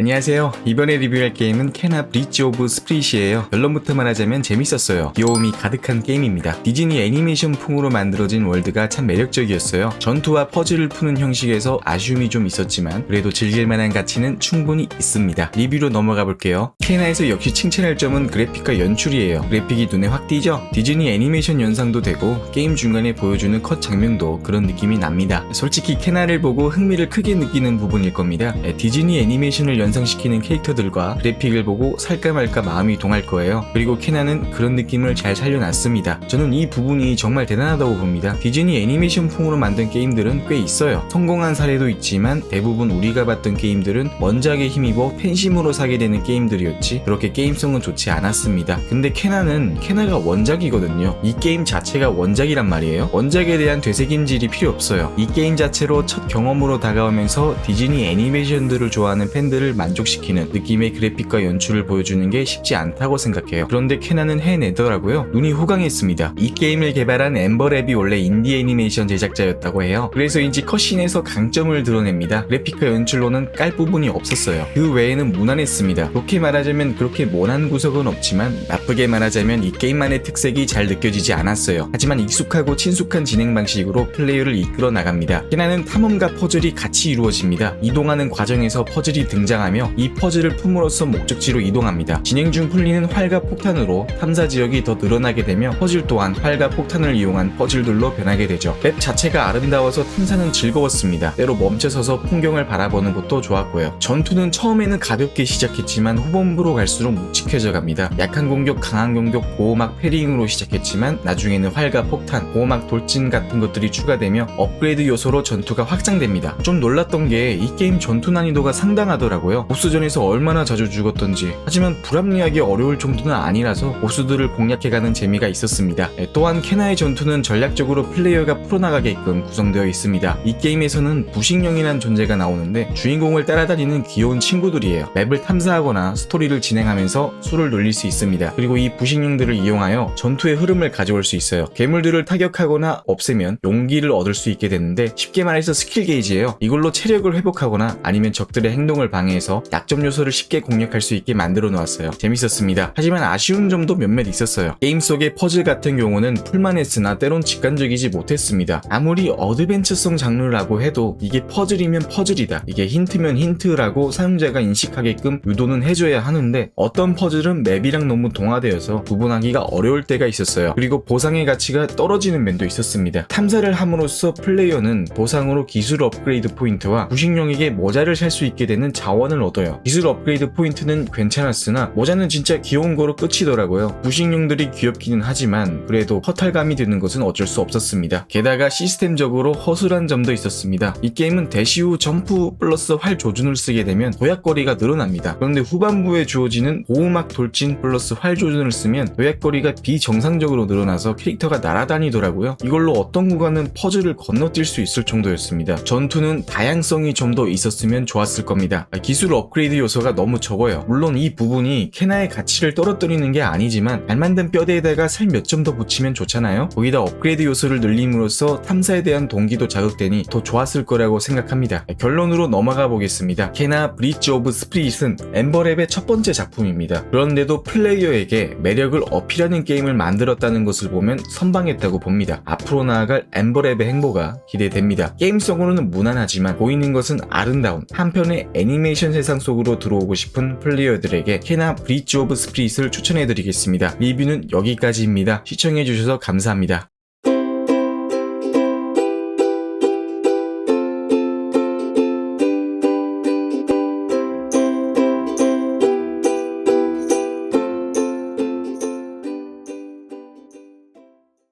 안녕하세요. 이번에 리뷰할 게임은 캐나 브릿지 오브 스프릿이에요. 결론부터 말하자면 재밌었어요. 귀여움이 가득한 게임입니다. 디즈니 애니메이션 풍으로 만들어진 월드가 참 매력적이었어요. 전투와 퍼즐을 푸는 형식에서 아쉬움이 좀 있었지만 그래도 즐길만한 가치는 충분히 있습니다. 리뷰로 넘어가 볼게요. 캐나에서 역시 칭찬할 점은 그래픽과 연출이에요. 그래픽이 눈에 확 띄죠? 디즈니 애니메이션 연상도 되고 게임 중간에 보여주는 컷 장면도 그런 느낌이 납니다. 솔직히 캐나를 보고 흥미를 크게 느끼는 부분일 겁니다. 에, 디즈니 애니메이션을 연상시키는 캐릭터들과 그래픽을 보고 살까 말까 마음이 동할 거예요. 그리고 캐나는 그런 느낌을 잘 살려놨습니다. 저는 이 부분이 정말 대단하다고 봅니다. 디즈니 애니메이션 풍으로 만든 게임들은 꽤 있어요. 성공한 사례도 있지만 대부분 우리가 봤던 게임들은 원작에 힘입어 팬심으로 사게 되는 게임들이 었지 그렇게 게임성은 좋지 않았습니다. 근데 캐나는 캐나가 원작이거든요. 이 게임 자체가 원작이란 말이에요. 원작에 대한 되새김질이 필요 없어요. 이 게임 자체로 첫 경험으로 다가오면서 디즈니 애니메이션들을 좋아하는 팬들을 만족시키는 느낌의 그래픽과 연출을 보여주는 게 쉽지 않다고 생각해요. 그런데 캐나는 해내더라고요. 눈이 호강했습니다. 이 게임을 개발한 엠버랩이 원래 인디 애니메이션 제작자였다고 해요. 그래서인지 컷신에서 강점을 드러냅니다. 그래픽과 연출로는 깔 부분이 없었어요. 그 외에는 무난했습니다. 좋게 말하자 면 그렇게 모난 구석은 없지만 나쁘게 말하자면 이 게임만의 특색이 잘 느껴지지 않았어요. 하지만 익숙하고 친숙한 진행 방식으로 플레이어를 이끌어 나갑니다. 캐나는 탐험과 퍼즐이 같이 이루어집니다. 이동하는 과정에서 퍼즐이 등장하며 이 퍼즐을 품으로써 목적지로 이동합니다. 진행 중 풀리는 활과 폭탄으로 탐사 지역이 더 늘어나게 되며 퍼즐 또한 활과 폭탄을 이용한 퍼즐들로 변하게 되죠. 맵 자체가 아름다워서 탐사는 즐거웠습니다. 때로 멈춰서서 풍경을 바라보는 것도 좋았고요. 전투는 처음에는 가볍게 시작했지만 후반 부로 갈수록 묵직해져 갑니다. 약한 공격, 강한 공격, 보호막 패링으로 시작했지만 나중에는 활과 폭탄, 보호막 돌진 같은 것들이 추가되며 업그레이드 요소로 전투가 확장됩니다. 좀 놀랐던 게 이 게임 전투 난이도가 상당하더라고요. 보스전에서 얼마나 자주 죽었던지. 하지만 불합리하게 어려울 정도는 아니라서 보스들을 공략해가는 재미가 있었습니다. 예, 또한 캐나의 전투는 전략적으로 플레이어가 풀어나가게끔 구성되어 있습니다. 이 게임에서는 부식령이란 존재가 나오는데 주인공을 따라다니는 귀여운 친구들이에요. 맵을 탐사하거나 스토리 를 진행하면서 수를 놀릴 수 있습니다. 그리고 이 부식령들을 이용하여 전투의 흐름을 가져올 수 있어요. 괴물들을 타격하거나 없애면 용기를 얻을 수 있게 되는데 쉽게 말해서 스킬 게이지예요. 이걸로 체력을 회복하거나 아니면 적들의 행동을 방해해서 약점 요소를 쉽게 공략할 수 있게 만들어 놓았어요. 재밌었습니다. 하지만 아쉬운 점도 몇몇 있었어요. 게임 속의 퍼즐 같은 경우는 풀만 했으나 때론 직관적이지 못했습니다. 아무리 어드벤처성 장르라고 해도 이게 퍼즐이면 퍼즐이다. 이게 힌트면 힌트라고 사용자가 인식하게끔 유도는 해줘야 하는 데 어떤 퍼즐은 맵이랑 너무 동화되어서 구분하기가 어려울 때가 있었어요. 그리고 보상의 가치가 떨어지는 면도 있었습니다. 탐사를 함으로써 플레이어는 보상으로 기술 업그레이드 포인트와 부식령에게 모자를 살 수 있게 되는 자원을 얻어요. 기술 업그레이드 포인트는 괜찮았으나 모자는 진짜 귀여운 거로 끝이더라고요. 부식령들이 귀엽기는 하지만 그래도 허탈감이 드는 것은 어쩔 수 없었습니다. 게다가 시스템적으로 허술한 점도 있었습니다. 이 게임은 대시 후 점프 플러스 활 조준을 쓰게 되면 도약거리가 늘어납니다. 그런데 후반부에 주어지는 보호막 돌진 플러스 활 조준을 쓰면 도약거리가 비정상적으로 늘어나서 캐릭터가 날아다니더라고요. 이걸로 어떤 구간은 퍼즐을 건너뛸 수 있을 정도였습니다. 전투는 다양성이 좀 더 있었으면 좋았을 겁니다. 기술 업그레이드 요소가 너무 적어요. 물론 이 부분이 캐나의 가치를 떨어뜨리는 게 아니지만 잘 만든 뼈대에다가 살 몇 점 더 붙이면 좋잖아요. 거기다 업그레이드 요소를 늘림으로써 탐사에 대한 동기도 자극되니 더 좋았을 거라고 생각합니다. 결론으로 넘어가 보겠습니다. 캐나 브릿지 오브 스프릿은 엠버랩의 첫 번째 작품입니다. 그런데도 플레이어에게 매력을 어필하는 게임을 만들었다는 것을 보면 선방했다고 봅니다. 앞으로 나아갈 엠버랩의 행보가 기대됩니다. 게임성으로는 무난하지만 보이는 것은 아름다운 한편의 애니메이션 세상 속으로 들어오고 싶은 플레이어들에게 캐나 브릿지 오브 스프릿을 추천해드리겠습니다. 리뷰는 여기까지입니다. 시청해주셔서 감사합니다.